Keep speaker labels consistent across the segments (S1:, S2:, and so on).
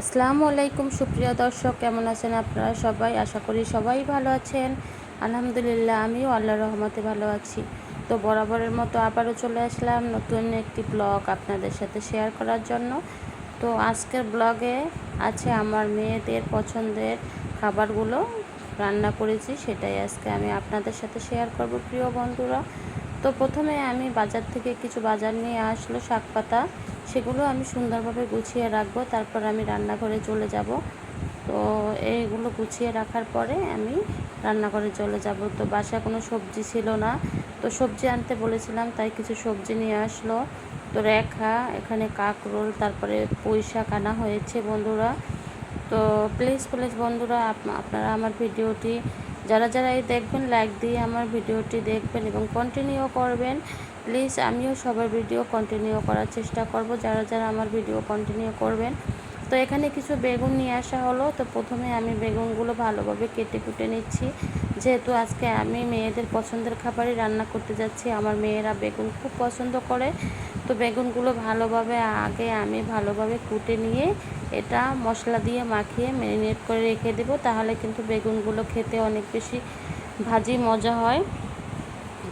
S1: আসসালামু আলাইকুম, সুপ্রিয় দর্শক, কেমন আছেন আপনারা সবাই? আশা করি সবাই ভালো আছেন। আলহামদুলিল্লাহ, আমিও আল্লাহর রহমতে ভালো আছি। তো বরাবরের মতো আবারও চলে আসলাম নতুন একটি ব্লগ আপনাদের সাথে শেয়ার করার জন্য। তো আজকের ব্লগে আছে আমার মেয়েদের পছন্দের খাবারগুলো। রান্না করেছি, সেটাই আজকে আমি আপনাদের সাথে শেয়ার করব, প্রিয় বন্ধুরা। তো প্রথমে আমি বাজার থেকে কিছু বাজার নিয়ে আসলো শাক পাতা সেগুলো আমি সুন্দরভাবে গুছিয়ে রাখব। তারপর আমি রান্নাঘরে চলে যাব। তো এইগুলো গুছিয়ে রাখার পরে আমি রান্নাঘরে চলে যাব। তো বাসায় কোনো সবজি ছিল না। তো সবজি আনতে বলেছিলাম, তাই কিছু সবজি নিয়ে আসলো। তো রেখা, এখানে কাকরোল, তারপরে পুঁই শাক আনা হয়েছে বন্ধুরা। তো প্লিজ প্লিজ বন্ধুরা আপনারা আমার ভিডিওটি যারা যারা এই দেখবেন লাইক দিয়ে আমার ভিডিওটি দেখবেন এবং কন্টিনিউ করবেন প্লিজ আমিও সবার ভিডিও কন্টিনিউ করার চেষ্টা করব, যারা যারা আমার ভিডিও কন্টিনিউ করবেন। তো এখানে কিছু বেগুন নিয়ে আসা হলো, তো প্রথমে আমি বেগুনগুলো ভালোভাবে কেটে কুটে নিচ্ছি। যেহেতু আজকে আমি মেয়েদের পছন্দের খাবারই রান্না করতে যাচ্ছি, আমার মেয়েরা বেগুন খুব পছন্দ করে। তো বেগুনগুলো ভালোভাবে আগে আমি ভালোভাবে কুটে নিয়ে এটা মশলা দিয়ে মাখিয়ে ম্যারিনেট করে রেখে দেবো। তাহলে কিন্তু বেগুনগুলো খেতে অনেক বেশি ভাজি মজা হয়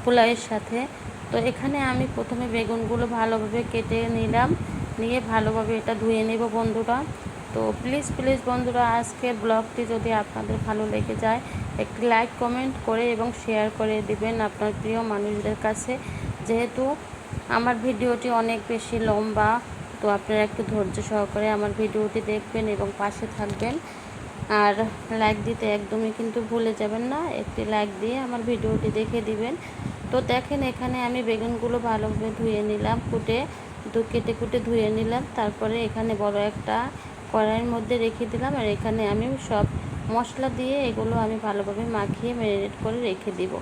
S1: পোলাওয়ের সাথে। তো এখানে আমি প্রথমে বেগুনগুলো ভালোভাবে কেটে নিলাম। নিয়ে ভালোভাবে এটা ধুয়ে নেব বন্ধুরা। তো প্লিজ প্লিজ বন্ধুরা আজকের ব্লগটি যদি আপনাদের ভালো লেগে যায়, একটি লাইক কমেন্ট করে এবং শেয়ার করে দিবেন আপনার প্রিয় মানুষদের কাছে। যেহেতু আমার ভিডিওটি অনেক বেশি লম্বা তো আপনারা একটু ধৈর্য সহকারে আমার ভিডিওটি দেখবেন এবং পাশে থাকবেন। আর লাইক দিতে একদমই কিন্তু ভুলে যাবেন না। একটি লাইক দিয়ে আমার ভিডিওটি দেখে দিবেন। তো দেখেন এখানে আমি বেগুনগুলো ভালোভাবে ধুয়ে নিলাম, কুটে, দু কেটে কুটে ধুয়ে নিলাম। তারপরে এখানে বড় একটা কড়াইয়ের মধ্যে রেখে দিলাম আর এখানে আমি সব মশলা দিয়ে এগুলো আমি ভালোভাবে মাখিয়ে ম্যারিনেট করে রেখে দিব।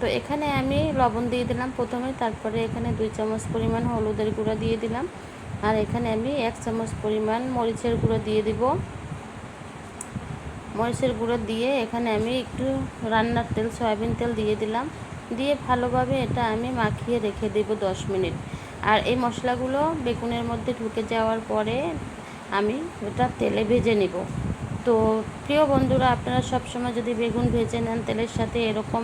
S1: তো এখানে আমি লবণ দিয়ে দিলাম প্রথমে, তারপরে এখানে দুই চামচ পরিমাণ হলুদের গুঁড়া দিয়ে দিলাম। আর এখানে আমি এক চামচ পরিমাণ মরিচের গুঁড়ো দিয়ে দিব। মরিচের গুঁড়ো দিয়ে এখানে আমি একটু রান্নার তেল, সয়াবিন তেল দিয়ে দিলাম। দিয়ে ভালোভাবে এটা আমি মাখিয়ে রেখে দেব দশ মিনিট। আর এই মশলাগুলো বেগুনের মধ্যে ঢুকে যাওয়ার পরে আমি ওটা তেলে ভেজে নিব। তো প্রিয় বন্ধুরা, আপনারা সবসময় যদি বেগুন ভেজে নেন, তেলের সাথে এরকম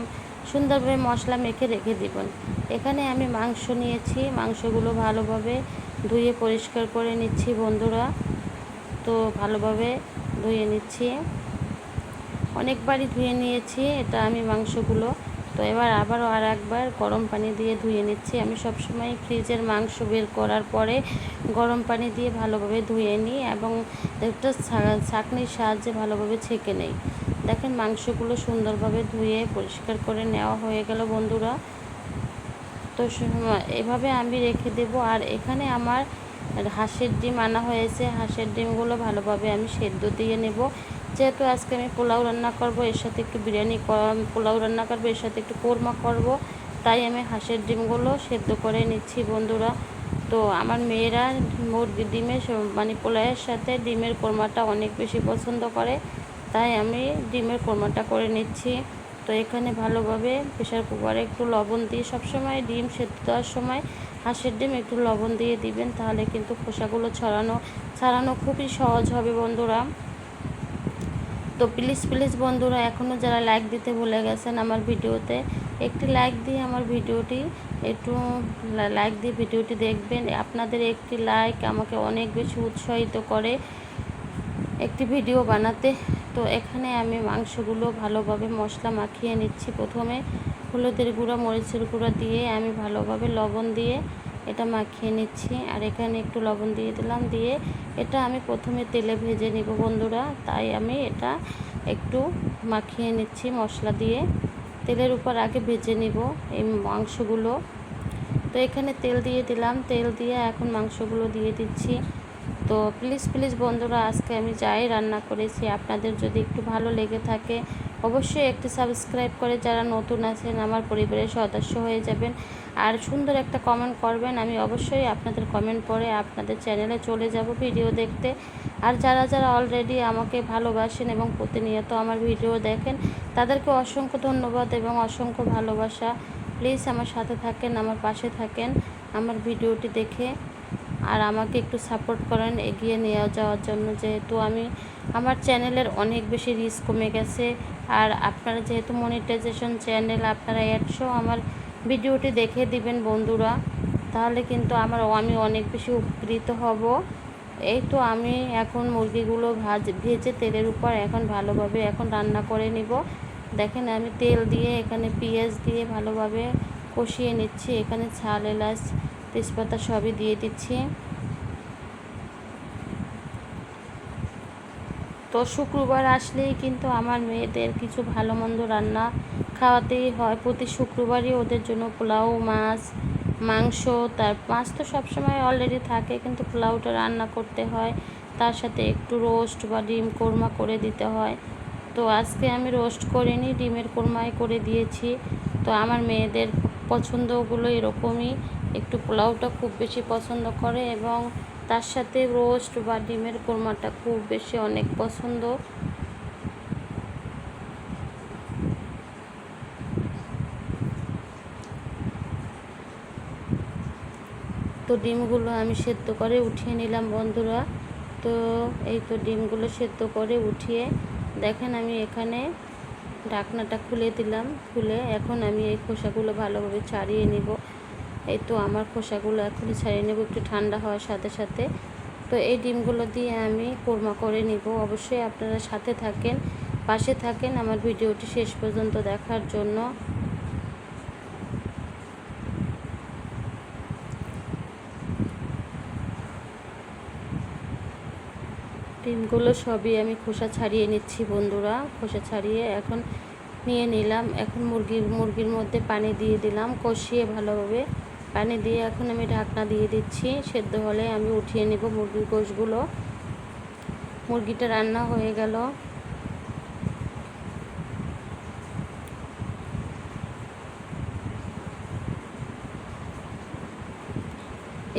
S1: সুন্দরভাবে মশলা মেখে রেখে দিবেন। এখানে আমি মাংস নিয়েছি। মাংসগুলো ভালোভাবে ধুয়ে পরিষ্কার করে নিচ্ছি বন্ধুরা। তো ভালোভাবে ধুয়ে নিচ্ছি। অনেকবারই ধুয়ে নিয়েছি, এটা আমি মাংসগুলো। তো এবার আবারও আর একবার গরম পানি দিয়ে ধুয়ে নিচ্ছি। আমি সবসময় ফ্রিজের মাংস বের করার পরে গরম পানি দিয়ে ভালোভাবে ধুয়ে নিই এবং একটা ছাঁকনির সাহায্যে ভালোভাবে ছেঁকে নেই। দেখেন মাংসগুলো সুন্দরভাবে ধুয়ে পরিষ্কার করে নেওয়া হয়ে গেল বন্ধুরা। তো এভাবে আমি রেখে দেব। আর এখানে আমার হাঁসের ডিম আনা হয়েছে। হাঁসের ডিমগুলো ভালোভাবে আমি সেদ্ধ দিয়ে নেব। যেহেতু আজকে আমি পোলাও রান্না করব, এর সাথে একটু বিরিয়ানি পোলাও রান্না করব, এর সাথে একটু কোরমা করব। তাই আমি হাঁসের ডিমগুলো সেদ্ধ করে নিচ্ছি, বন্ধুরা। তো আমার মেয়েরা মুরগি ডিমের মানে পোলাওয়ের সাথে ডিমের কোরমাটা অনেক বেশি পছন্দ করে। তাই আমি ডিমের কোরমাটা করে নিচ্ছি। তো এখানে ভালোভাবে প্রেশার কুকারে একটু লবণ দিয়ে সবসময় ডিম সেদ্ধ দেওয়ার সময় হাঁসের ডিম একটু লবণ দিয়ে দিবেন, তাহলে কিন্তু খোসাগুলো ছড়ানো, ছাড়ানো খুবই সহজ হবে বন্ধুরা। তো প্লিজ প্লিজ বন্ধুরা এখনও যারা লাইক দিতে ভুলে গেছেন আমার ভিডিওতে, একটি লাইক দিয়ে আমার ভিডিওটি একটু লাইক দিয়ে ভিডিওটি দেখবেন। আপনাদের একটি লাইক আমাকে অনেক বেশি উৎসাহিত করে একটি ভিডিও বানাতে তো এখানে আমি মাংসগুলো ভালোভাবে মশলা মাখিয়ে নিচ্ছি। প্রথমে হলুদের গুঁড়া, মরিচের গুঁড়া দিয়ে আমি ভালোভাবে লবণ দিয়ে এটা মাখিয়ে নিচ্ছি। আর এখানে একটু লবণ দিয়ে দিলাম। দিয়ে এটা আমি প্রথমে তেলে ভেজে নিব বন্ধুরা। তাই আমি এটা একটু মাখিয়ে নিচ্ছি মশলা দিয়ে। তেলের উপর আগে ভেজে নিব এই মাংসগুলো। তো এখানে তেল দিয়ে দিলাম। তেল দিয়ে এখন মাংসগুলো দিয়ে দিচ্ছি। তো প্লিজ প্লিজ বন্ধুরা, আজকে আমি যাই, রান্না করেছি। আপনাদের যদি একটু ভালো লেগে থাকে, অবশ্যই একটি সাবস্ক্রাইব করে যারা নতুন আছেন, আমার পরিবারের সদস্য হয়ে যাবেন। আর সুন্দর একটা কমেন্ট করবেন, আমি অবশ্যই আপনাদের কমেন্ট পড়ে আপনাদের চ্যানেলে চলে যাব ভিডিও দেখতে। আর যারা যারা অলরেডি আমাকে ভালোবাসেন এবং প্রতিনিয়ত আমার ভিডিও দেখেন, তাদেরকে অসংখ্য ধন্যবাদ এবং অসংখ্য ভালোবাসা। প্লিজ আমার সাথে থাকেন, আমার পাশে থাকেন, আমার ভিডিওটি দেখে। আর আমাকে একটু সাপোর্ট করেন, এগিয়ে নিয়ে যাওয়ার জন্য। যেহেতু আমি, আমার চ্যানেলের অনেক বেশি রিস্ক কমে গেছে। আর আপনারা যেহেতু মনিটাইজেশন চ্যানেল আপনারা অ্যাডসও আমার ভিডিওটি দেখে দিবেন বন্ধুরা। তাহলে কিন্তু আমার, আমি অনেক বেশি উপকৃত হব। এই তো আমি এখন মুরগিগুলো ভাজ, ভেজে তেলের উপর এখন ভালোভাবে এখন রান্না করে নিব। দেখেন আমি তেল দিয়ে এখানে পেঁয়াজ দিয়ে ভালোভাবে কষিয়ে নিচ্ছি। এখানে ছাল এলাচ তেজপাতা সবই দিয়ে দিচ্ছি। তো শুক্রবার আসলেই কিন্তু আমার মেয়েদের কিছু ভালো মন্দ রান্না খাওয়াতেই হয়। প্রতি শুক্রবারই ওদের জন্য পোলাও, মাছ, মাংস, তার মাছ তো সবসময় অলরেডি থাকে কিন্তু পোলাওটা রান্না করতে হয়। তার সাথে একটু রোস্ট বা ডিম কোরমা করে দিতে হয়। তো আজকে আমি রোস্ট করিনি, ডিমের কোরমাই করে দিয়েছি। তো আমার মেয়েদের পছন্দগুলো এরকমই। একটু পোলাওটা খুব বেশি পছন্দ করে এবং তার সাথে রোস্ট বা ডিমের কোরমাটা খুব বেশি অনেক পছন্দ। তো ডিমগুলো আমি সেদ্ধ করে উঠিয়ে নিলাম বন্ধুরা। তো এই তো ডিমগুলো সেদ্ধ করে উঠিয়ে দেখেন আমি এখানে ঢাকনাটা খুলে দিলাম, খুলে এখন আমি এই খোসাগুলো ভালোভাবে ছাড়িয়ে নেব। এই তো আমার খোসাগুলো এখনই ছাড়িয়ে নেব, একটু ঠান্ডা হওয়ার সাথে সাথে। তো এই ডিমগুলো দিয়ে আমি কোরমা করে নিব। অবশ্যই আপনারা সাথে থাকেন, পাশে থাকেন আমার ভিডিওটি শেষ পর্যন্ত দেখার জন্য। ডিমগুলো সবই আমি খোসা ছাড়িয়ে নিচ্ছি বন্ধুরা। খোসা ছাড়িয়ে এখন নিয়ে নিলাম। এখন মুরগির মুরগির মধ্যে পানি দিয়ে দিলাম কষিয়ে ভালোভাবে। পানি দিয়ে এখন আমি ঢাকনা দিয়ে দিচ্ছি। সেদ্ধ হলে আমি উঠিয়ে নেব মুরগির গোশগুলো। মুরগিটা রান্না হয়ে গেল।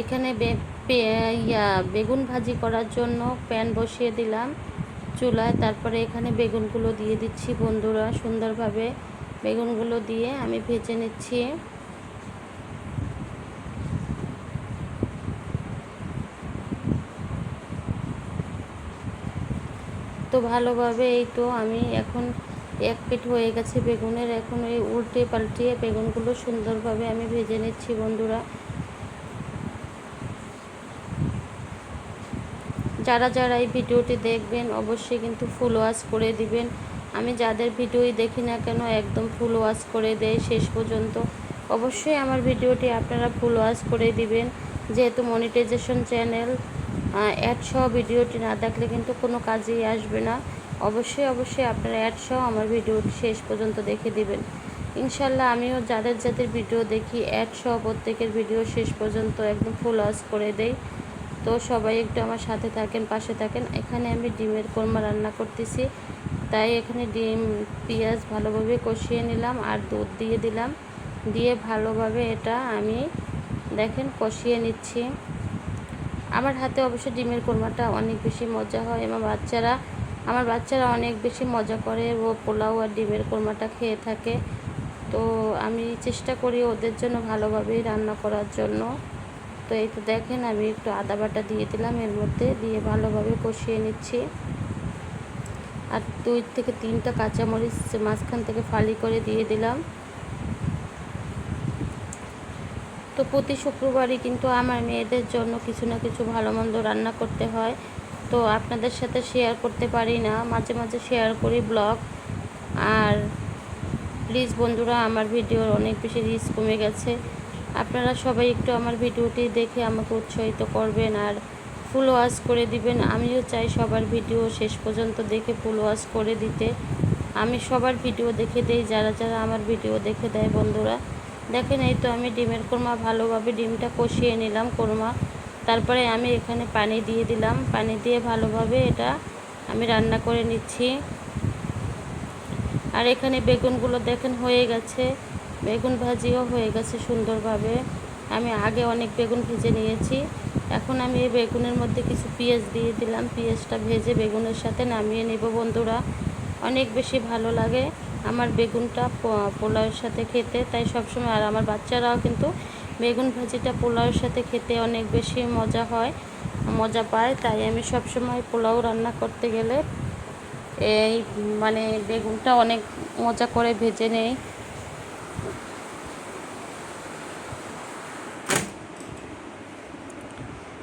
S1: এখানে ইয়া, বেগুন ভাজি করার জন্য প্যান বসিয়ে দিলাম চুলায়। তারপরে এখানে বেগুনগুলো দিয়ে দিচ্ছি বন্ধুরা সুন্দরভাবে। বেগুনগুলো দিয়ে আমি ভেজে নিচ্ছি। তো ভালোভাবে এই তো আমি এখন এক পেট হয়ে গেছে বেগুনের। এখন এই উল্টে পাল্টিয়ে বেগুনগুলো সুন্দরভাবে আমি ভেজে নিচ্ছি বন্ধুরা। যারা যারা এই ভিডিওটি দেখবেন, অবশ্যই কিন্তু ফুল ওয়াশ করে দিবেন। আমি যাদের ভিডিওই দেখি না কেন, একদম ফুল ওয়াশ করে দেয় শেষ পর্যন্ত। অবশ্যই আমার ভিডিওটি আপনারা ফুল ওয়াশ করে দিবেন। যেহেতু মনিটাইজেশন চ্যানেল অ্যাড সহ ভিডিওটি না দেখলে কিন্তু কোনো কাজেই আসবে না। অবশ্যই অবশ্যই আপনারা অ্যাড সহ আমার ভিডিওটি শেষ পর্যন্ত দেখে দিবেন। ইনশাল্লাহ আমিও যাদের যাদের ভিডিও দেখি অ্যাড সহ প্রত্যেকের ভিডিও শেষ পর্যন্ত একদম ফুল ওয়াশ করে দেয় তো সবাই একটু আমার সাথে থাকেন, পাশে থাকেন। এখানে আমি ডিমের কোরমা রান্না করতেছি। তাই এখানে ডিম, পেঁয়াজ ভালোভাবে কষিয়ে নিলাম আর দুধ দিয়ে দিলাম। দিয়ে ভালোভাবে এটা আমি দেখেন কষিয়ে নিচ্ছি। আমার হাতে অবশ্য ডিমের কোরমাটা অনেক বেশি মজা হয়। এবং বাচ্চারা, আমার বাচ্চারা অনেক বেশি মজা করে। ও পোলাও আর ডিমের কোরমাটা খেয়ে থাকে। তো আমি চেষ্টা করি ওদের জন্য ভালোভাবেই রান্না করার জন্য। তো এই তো দেখেন, আমি একটু আদা বাটা দিয়ে দিলাম, এর মধ্যে দিয়ে ভালোভাবে কষিয়ে নিচ্ছি। আর দুই থেকে তিনটা কাঁচামরিচ মাঝখান থেকে ফালি করে দিয়ে দিলাম। তো প্রতি শুক্রবারই কিন্তু আমার মেয়েদের জন্য কিছু না কিছু ভালো মন্দ রান্না করতে হয়। তো আপনাদের সাথে শেয়ার করতে পারি না, মাঝে মাঝে শেয়ার করি ব্লগ আর প্লিজ বন্ধুরা, আমার ভিডিওর অনেক বেশি রিস্ক কমে গেছে। আপনারা সবাই একটু আমার ভিডিওটি দেখে আমাকে উৎসাহিত করবেন আর ফুল ওয়াশ করে দিবেন। আমিও চাই সবার ভিডিও শেষ পর্যন্ত দেখে ফুল ওয়াশ করে দিতে। আমি সবার ভিডিও দেখে দেই, যারা যারা আমার ভিডিও দেখে দেয় বন্ধুরা। দেখেন, এই তো আমি ডিমের কোরমা ভালোভাবে ডিমটা কষিয়ে নিলাম কোরমা। তারপরে আমি এখানে পানি দিয়ে দিলাম। পানি দিয়ে ভালোভাবে এটা আমি রান্না করে নিচ্ছি। আর এখানে বেগুনগুলো দেখেন হয়ে গেছে। বেগুন ভাজিও হয়ে গেছে সুন্দরভাবে। আমি আগে অনেক বেগুন ভেজে নিয়েছি। এখন আমি এই বেগুনের মধ্যে কিছু পেঁয়াজ দিয়ে দিলাম। পেঁয়াজটা ভেজে বেগুনের সাথে নামিয়ে নেব বন্ধুরা। অনেক বেশি ভালো লাগে আমার বেগুনটা পোলাওয়ের সাথে খেতে। তাই সবসময় আর আমার বাচ্চারাও কিন্তু বেগুন ভাজিটা পোলাওয়ের সাথে খেতে অনেক বেশি মজা হয়, মজা পায়। তাই আমি সবসময় পোলাও রান্না করতে গেলে এই মানে বেগুনটা অনেক মজা করে ভেজে নেই।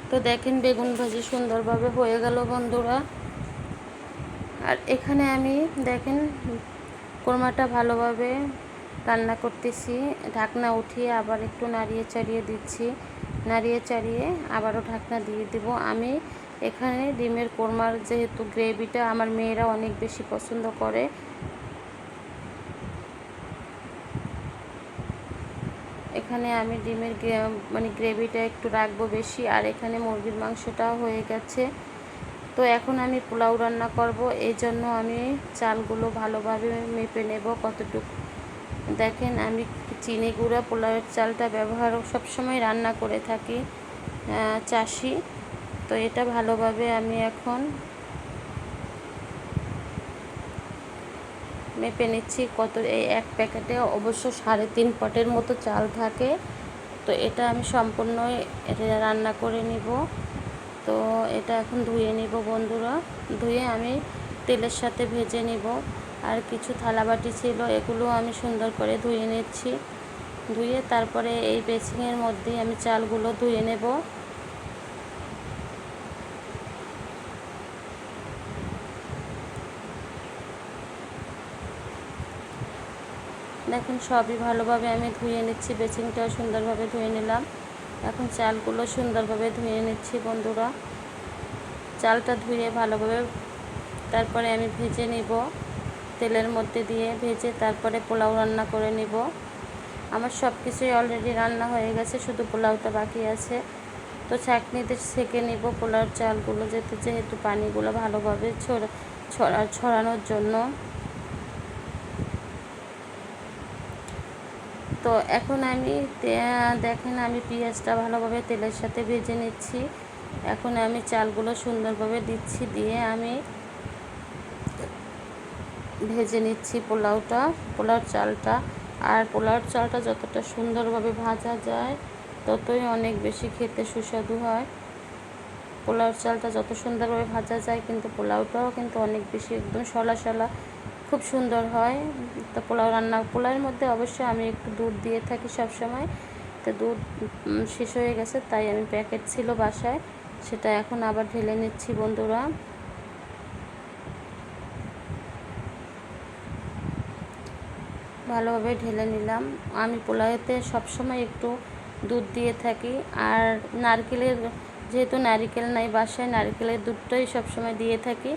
S1: তো দেখেন বেগুন ভাজি সুন্দরভাবে হয়ে গেল বন্ধুরা। আর এখানে আমি দেখেন কোরমাটা ভালোভাবে রান্না করতেছি। ঢাকনা উঠিয়ে আবার একটু নাড়িয়ে চাড়িয়ে দিচ্ছি। নাড়িয়ে চাড়িয়ে আবারও ঢাকনা দিয়ে দিব। আমি এখানে ডিমের কোরমার যেহেতু গ্রেভিটা আমার মেয়েরা অনেক বেশি পছন্দ করে এখানে আমি ডিমের মানে গ্রেভিটা একটু রাখব বেশি, আর এখানে মুরগির মাংসটাও হয়ে গেছে। তো এখন আমি পোলাও রান্না করব এই জন্য আমি চালগুলো ভালোভাবে মেপে নেব কতটুকু। দেখেন, আমি চিনি গুঁড়া, পোলাওয়ের চালটা ব্যবহার সবসময় রান্না করে থাকি চাষি। তো এটা ভালোভাবে আমি এখন মেপে নিচ্ছি কত, এই এক প্যাকেটে অবশ্য সাড়ে তিন পটের মতো চাল থাকে। তো এটা আমি সম্পূর্ণ রান্না করে নিব। তো এটা এখন ধুয়ে নিব বন্ধুরা। ধুয়ে আমি তেলের সাথে ভেজে নিব। আর কিছু থালাবাটি ছিল, এগুলো আমি সুন্দর করে ধুয়ে নিচ্ছি। ধুয়ে তারপরে এই বেসিংয়ের মধ্যেই আমি চালগুলো ধুয়ে নেব। দেখুন, সবই ভালোভাবে আমি ধুয়ে নিচ্ছি বেসিংটাও সুন্দরভাবে ধুয়ে নিলাম। এখন চালগুলো সুন্দরভাবে ধুয়ে নিচ্ছি বন্ধুরা। চালটা ধুয়ে ভালোভাবে তারপরে আমি ভেজে নিব, তেলের মধ্যে দিয়ে ভেজে তারপরে পোলাও রান্না করে নিব। আমার সব কিছুই অলরেডি রান্না হয়ে গেছে, শুধু পোলাওটা বাকি আছে। তো ছাঁকনিতে সেঁকে নিব পোলাওর চালগুলো, যেতে যেহেতু পানিগুলো ভালোভাবে ছড়া, ছড়ানোর জন্য। তো এখন আমি দেখেন আমি পেঁয়াজটা ভালোভাবে তেলের সাথে ভেজে নিচ্ছি। এখন আমি চালগুলো সুন্দরভাবে দিচ্ছি, দিয়ে আমি ভেজে নিচ্ছি পোলাওটা, পোলাওর চালটা। আর পোলাওর চালটা যতটা সুন্দরভাবে ভাজা যায়, ততই অনেক বেশি খেতে সুস্বাদু হয়। পোলাওর চালটা যত সুন্দরভাবে ভাজা যায়, কিন্তু পোলাওটাও কিন্তু অনেক বেশি একদম সলা সলা খুব সুন্দর হয়। তো পোলাও রান্না, পোলাওয়ের মধ্যে অবশ্যই আমি একটু দুধ দিয়ে থাকি সব সময় তো দুধ শেষ হয়ে গেছে, তাই আমি প্যাকেট ছিল বাসায়। সেটা এখন আবার ঢেলে নিচ্ছি বন্ধুরা। ভালোভাবে ঢেলে নিলাম। আমি পোলাওতে সবসময় একটু দুধ দিয়ে থাকি। আর নারকেলের, যেহেতু নারিকেল নাই বাসায়, নারকেলের দুধটাই সবসময় দিয়ে থাকি।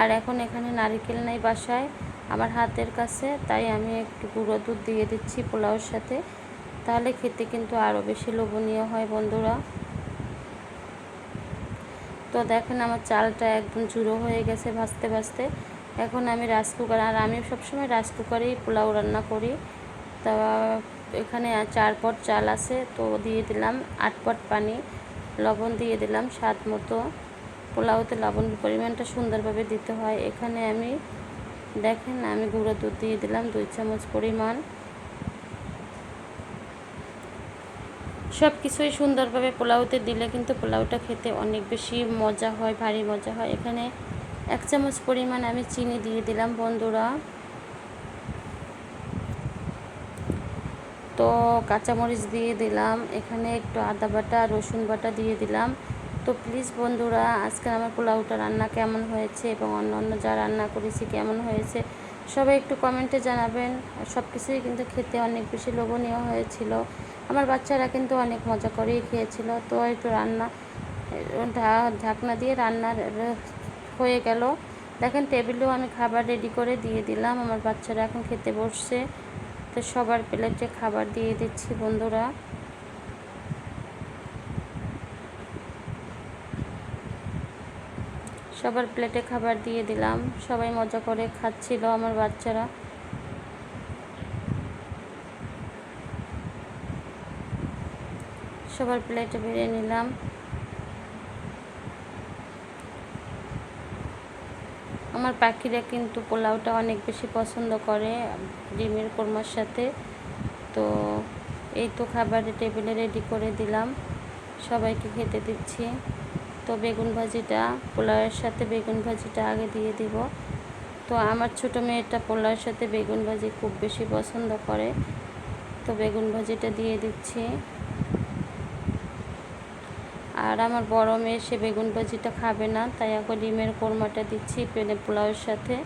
S1: আর এখন এখানে নারিকেল নাই বাসায়, আমার হাতের কাছে, তাই আমি একটু গুঁড়ো দুধ দিয়ে দিচ্ছি পোলাওর সাথে। তাহলে খেতে কিন্তু আরও বেশি লোভনীয় হয় বন্ধুরা। তো দেখেন আমার চালটা একদম জুড়ো হয়ে গেছে ভাজতে ভাজতে। এখন আমি রাইস কুকার, আর আমি সবসময় রাইস কুকারেই পোলাও রান্না করি। তা এখানে চার পট চাল আছে, তো দিয়ে দিলাম আট পট পানি, লবণ দিয়ে দিলাম স্বাদ মতো। পোলাওতে লবণ পরিমাণটা সুন্দরভাবে দিতে হয়। এখানে আমি, দেখেন আমি গুঁড়ো দুধ দিয়ে দিলাম, দুই চামচ পরিমাণ। সব কিছুই সুন্দরভাবে পোলাওতে দিলে কিন্তু পোলাওটা খেতে অনেক বেশি মজা হয়, ভারী মজা হয়। এখানে এক চামচ পরিমাণ আমি চিনি দিয়ে দিলাম, বন্ধুরা। তো কাঁচামরিচ দিয়ে দিলাম, এখানে একটু আদা বাটা, রসুন বাটা দিয়ে দিলাম। তো প্লিজ বন্ধুরা, আজকে আমার পোলাওটা রান্না কেমন হয়েছে এবং অন্য অন্য যা রান্না করেছি কেমন হয়েছে, সবাই একটু কমেন্টে জানাবেন। সব কিছুই কিন্তু খেতে অনেক বেশি লোভনীয় হয়েছিল। আমার বাচ্চারা কিন্তু অনেক মজা করেই খেয়েছিল। তো একটু রান্না ঢাকনা দিয়ে রান্নার হয়ে গেল। দেখেন টেবিলেও আমি খাবার রেডি করে দিয়ে দিলাম। আমার বাচ্চারা এখন খেতে বসছে। তো সবার প্লেটে খাবার দিয়ে দিচ্ছি বন্ধুরা। সবার প্লেটে খাবার দিয়ে দিলাম। সবাই মজা করে খাচ্ছিল আমার বাচ্চারা। সবার প্লেটে বেরিয়ে নিলাম। আমার পাখিরা কিন্তু পোলাওটা অনেক বেশি পছন্দ করে ডিমের কোরমার সাথে। তো এই তো খাবারের টেবিলে রেডি করে দিলাম। সবাইকে খেতে দিচ্ছি। তো বেগুন ভাজিটা, পোলাওয়ের সাথে বেগুন ভাজিটা আগে দিয়ে দিব। তো আমার ছোটো মেয়েটা পোলাওয়ের সাথে বেগুন ভাজি খুব বেশি পছন্দ করে। তো বেগুন ভাজিটা দিয়ে দিচ্ছি। আর আমার বড় মেয়ে, সে বেগুন ভাজিটা খাবে না, তাই এখন ডিমের কোরমাটা দিচ্ছি পেনে পোলাওয়ের সাথে।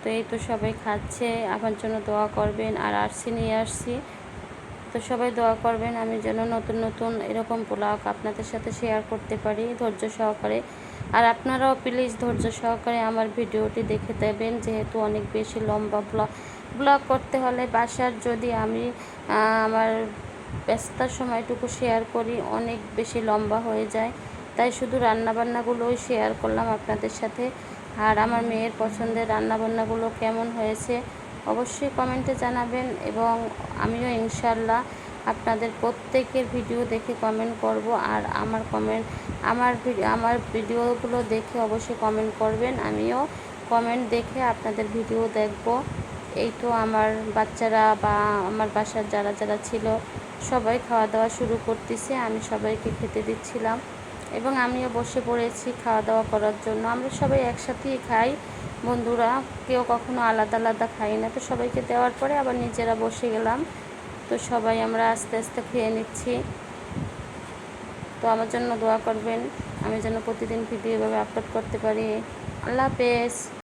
S1: তো এই তো সবাই খাচ্ছে, আমার জন্য দোয়া করবেন। আর আরসি নিয়ে আসছি। তো সবাই দোয়া করবেন, আমি যেন নতুন নতুন এরকম ব্লগ আপনাদের সাথে শেয়ার করতে পারি ধৈর্য সহকারে। আর আপনারাও প্লিজ ধৈর্য সহকারে আমার ভিডিওটি দেখে দেবেন, যেহেতু অনেক বেশি লম্বা ব্লগ ব্লগ করতে হলে বাসার যদি আমি আমার ব্যস্ততার সময়টুকু শেয়ার করি, অনেক বেশি লম্বা হয়ে যায়। তাই শুধু রান্নাবান্নাগুলোই শেয়ার করলাম আপনাদের সাথে। আর আমার মেয়ের পছন্দের রান্নাবান্নাগুলো কেমন হয়েছে অবশ্যই কমেন্টে জানাবেন এবং আমিও ইনশাল্লাহ আপনাদের প্রত্যেকের ভিডিও দেখে কমেন্ট করব আর আমার কমেন্ট, আমার আমার ভিডিওগুলো দেখে অবশ্যই কমেন্ট করবেন। আমিও কমেন্ট দেখে আপনাদের ভিডিও দেখব। এই তো আমার বাচ্চারা বা আমার বাসার যারা যারা ছিল, সবাই খাওয়া দাওয়া শুরু করতেছে। আমি সবাইকে খেতে দিচ্ছিলাম এবং আমিও বসে পড়েছি খাওয়া দাওয়া করার জন্য। আমরা সবাই একসাথেই খাই। বন্ধুরা, কেউ কখনো আলাদা আলাদা খাই না, তো সবাইকে দেওয়ার পরে আবার নিজেরা বসে গেলাম। তো সবাই আমরা আস্তে আস্তে খেয়ে নিচ্ছি। তো আমার জন্য দোয়া করবেন, আমি যেন প্রতিদিন ভিডিও এভাবে আপলোড করতে পারি। আল্লাহ হাফেজ।